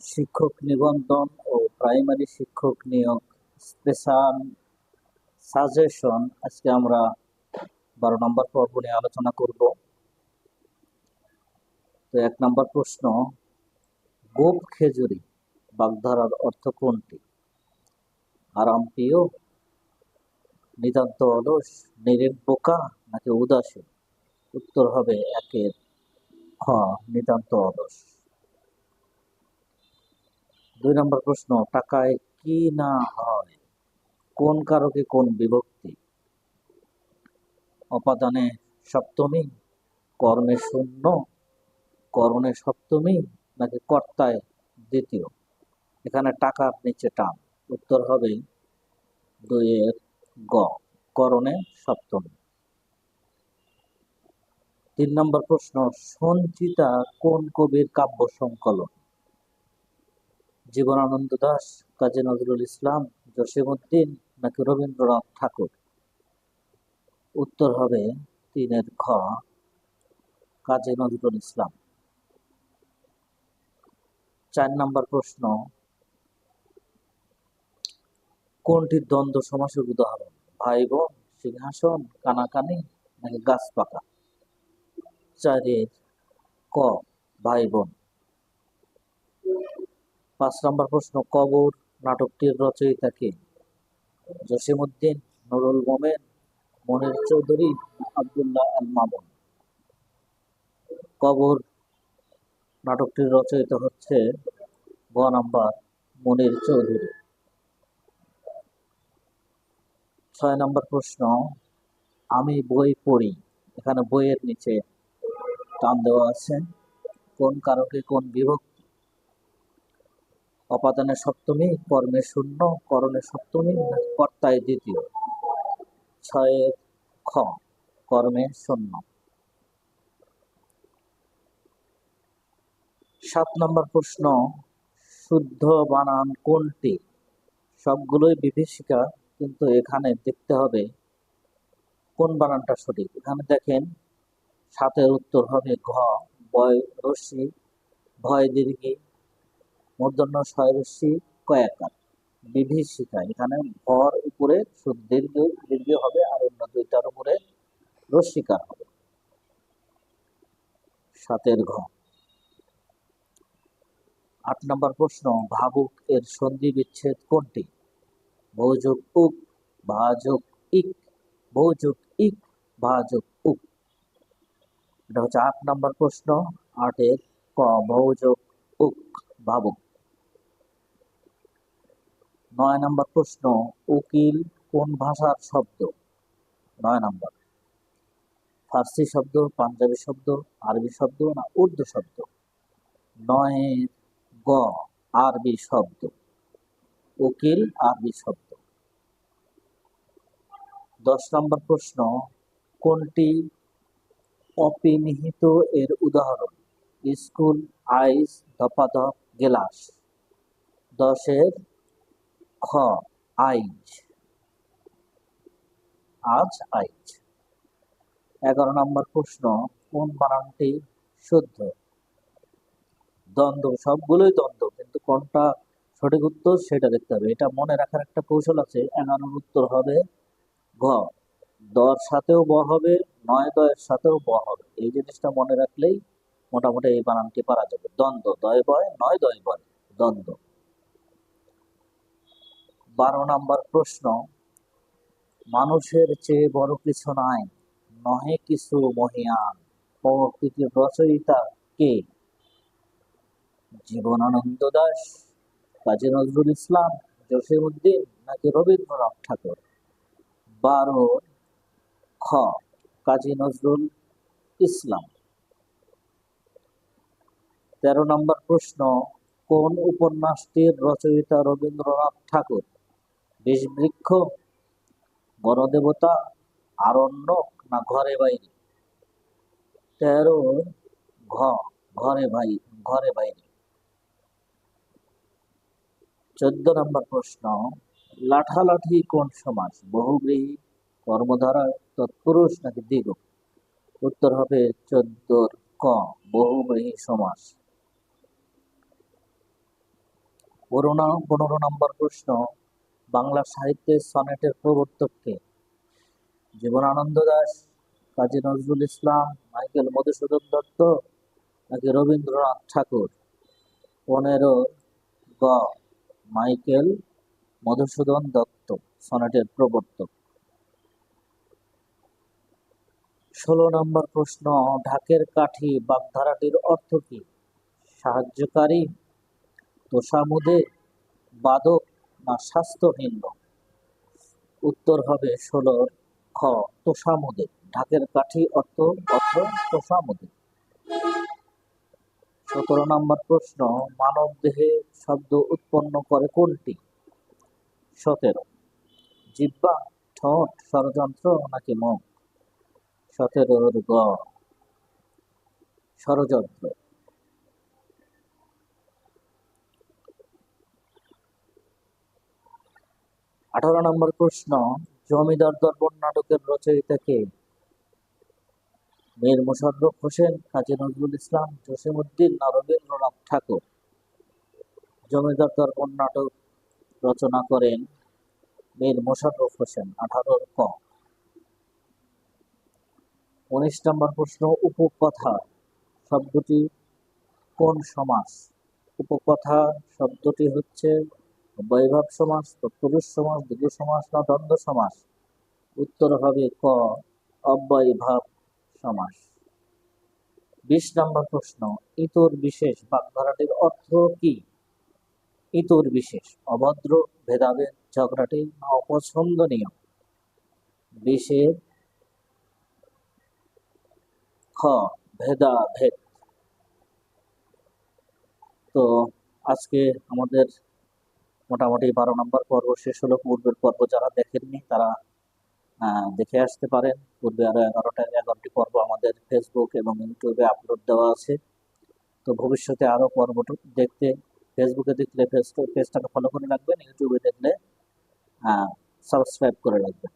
শিক্ষক নিবন্ধন ও প্রাইমারি শিক্ষক নিয়োগ স্পেশাল সাজেশন আজকে আমরা বারো নম্বর পর্ব নিয়ে আলোচনা করব। তো এক নম্বর প্রশ্ন, গোপ খেজুরি বাগধারার অর্থ কোনটি? আরাম প্রিয়, নিতান্ত অলস, নিরেট বোকা নাকি উদাসীন? উত্তর হবে একের হ নিতান্ত অলস। দুই নম্বর প্রশ্ন, টাকায় কি না হয়? কোন কারকে কোন বিভক্তি? অপাদানে সপ্তমী, কর্মে শূন্য করণে সপ্তমী নাকি কর্তায় দ্বিতীয়? এখানে টাকার নিচে টান। উত্তর হবে দুইয়ের গ করণে সপ্তমী। তিন নম্বর প্রশ্ন, সঞ্চিতা কোন কবির কাব্য সংকলন? জীবনানন্দ দাস, কাজী নজরুল ইসলাম, জসিমউদ্দিন নাকি রবীন্দ্রনাথ ঠাকুর? উত্তর হবে তিনের খ কাজী নজরুল ইসলাম। চার নম্বর প্রশ্ন, কোনটি দ্বন্দ্ব সমাসের উদাহরণ? ভাই বোন সিংহাসন, কানাকানি নাকি গাছ পাকা? চারের ক ভাই বোন পাঁচ নম্বর প্রশ্ন, কবর নাটকটির রচয়িতা কে? জসিমউদ্দিন, নুরুল মোমেন, মনির চৌধুরী, আবদুল্লাহ আল মামুন কবর নাটকটির রচয়িতা হচ্ছে গ নম্বর মনির চৌধুরী। ছয় নম্বর প্রশ্ন, আমি বই পড়ি, এখানে বইয়ের নিচে টান দেওয়া আছে। কোন কারকে কোন বিভক্তি অপাদানে সপ্তমী, কর্মে শূন্য, করণে সপ্তমী, কর্তায় দ্বিতীয়। ছয়ের খ, কর্মে শূন্য। সাত নম্বর প্রশ্ন, শুদ্ধ বানান কোনটি? সবগুলোই বিভীষিকা, কিন্তু এখানে দেখতে হবে কোন বানানটা সঠিক। এখানে দেখেন, সাতের উত্তর হবে ঘ, বয়, রশ্মি, ভয়, দীর্ঘি মূর্ধন্য রশ্মি কয়াকার, বিভীষিকা। এখানে ভর উপরে দীর্ঘ দীর্ঘ হবে আর অন্য দুইটার উপরে রশ্মিকার হবে। সাতের ঘ। আট নম্বর প্রশ্ন, ভাবুক এর সন্ধি বিচ্ছেদ কোনটি? বহুযোগ উক ভাযোগ ইক বহুযোগ ইক ভাযোগ উক। এটা হচ্ছে আট নম্বর প্রশ্ন, আটের ক বহুযোগ উক, ভাবুক। নয় নম্বর প্রশ্ন, উকিল কোন ভাষার শব্দ? নয় নম্বর। ফার্সি শব্দ, পাঞ্জাবি শব্দ, আরবি শব্দ না উর্দু শব্দ? নয়ের গ, আরবি শব্দ। উকিল, আরবি শব্দ। দশ নম্বর প্রশ্ন, কোনটি অপিনিহিত এর উদাহরণ? স্কুল, আইস, ধপাধপ, গেলাস। দশের খ, আইজ। আজ আইজ। এগারো নম্বর প্রশ্ন, কোন বানানটি শুদ্ধ? দ্বন্দ্ব, সবগুলোই দ্বন্দ্ব, কিন্তু কোনটা সঠিক উত্তর সেটা দেখতে হবে। এটা মনে রাখার একটা কৌশল আছে এগারোর উত্তর হবে ঘ, দর সাথেও ব হবে, নয় দয়ের সাথেও ব হবে। এই জিনিসটা মনে রাখলেই মোটামুটি এই বানানটি পারা যাবে। দ্বন্দ্ব, দয় বয়, নয় দয় বয়, দ্বন্দ্ব। বারো নম্বর প্রশ্ন, মানুষের চেয়ে বড় কিছু নাই, নহে কিছু মহিয়ান। প্রকৃতির রচয়িতা কে? জীবনানন্দ দাস, কাজী নজরুল ইসলাম জসিম উদ্দিন নাকি রবীন্দ্রনাথ ঠাকুর? বারো, খ, কাজী নজরুল ইসলাম। তেরো নম্বর প্রশ্ন, কোন উপন্যাসটির রচয়িতা রবীন্দ্রনাথ ঠাকুর? বিষবৃক্ষ বনদেবতা আরণ্যক না ঘরে বাইরে? তেরো ঘ, ঘরে ভাই ঘরে বাইরে। চোদ্দ নম্বর প্রশ্ন, লাঠালাঠি কোন সমাজ? বহুগৃহী, কর্মধারা, তৎপুরুষ নাকি দীর্ঘ? উত্তর হবে চোদ্দোর ক সমাস পনেরো পনেরো নম্বর প্রশ্ন বাংলা সাহিত্যের সনেটের প্রবর্তককে জীবনানন্দ দাস, কাজী নজরুল ইসলাম, মাইকেল মধুসূদন দত্ত নাকি রবীন্দ্রনাথ ঠাকুর? পনেরো গ, মাইকেল মধুসূদন দত্ত, সনেটের প্রবর্তক। ষোলো নম্বর প্রশ্ন, ঢাকের কাঠি বাগধারাটির অর্থ কি? সাহায্যকারী? তোষামুদে? বাদক? না, স্বাস্থ্যহীন লোক? উত্তর হবে ষোলোর খ, তোষামুদে। ঢাকের কাঠি অর্থ অর্থ তোষামুদে। সতেরো নম্বর প্রশ্ন, মানব দেহে শব্দ উৎপন্ন করে কোনটি? সতেরো। জিব্বা ঠোঁট, ষড়যন্ত্র নাকি মুখ? সতেরোর গ। ষড়যন্ত্র। আঠারো নম্বর প্রশ্ন, জমিদার দর্পণ নাটকের রচয়িতা কে? মীর মোশাররফ হোসেন, কাজী নজরুল ইসলাম, জসিমউদ্দিন, না রবীন্দ্রনাথ ঠাকুর? জমিদার দর্পণ নাটক রচনা করেন মীর মোশাররফ হোসেন আঠারোর ক। উনিশ নম্বর প্রশ্ন, উপকথা শব্দটি কোন সমাস? উপকথা শব্দটি হচ্ছে বৈভাব সমাস তৎপুরুষ সমাস দ্বিগু সমাস না দ্বন্দ্ব সমাস। উত্তর হবে ক অব্যয়ভাব সমাস। বিশ নম্বর প্রশ্ন, ইতর বিশেষ বাগধারাটির অর্থ কি? ইতর বিশেষ, অভদ্র, ভেদাভেদ, ঝগড়াটি না অপছন্দনীয়। বিশেষ খ, ভেদাভেদ। তো আজকে আমাদের মোটামুটি বারো নম্বর পর্ব শেষ হলো। পূর্বের পর্ব যারা দেখেননি, তারা দেখে আসতে পারেন। পূর্বে আরও এগারোটা, এগারোটি পর্ব আমাদের ফেসবুক এবং ইউটিউবে আপলোড দেওয়া আছে। তো ভবিষ্যতে আরও পর্ব দেখতে ফেসবুকে দেখলে ফেসবুক পেজটাকে ফলো করে রাখবেন। ইউটিউবে দেখলে সাবস্ক্রাইব করে রাখবেন।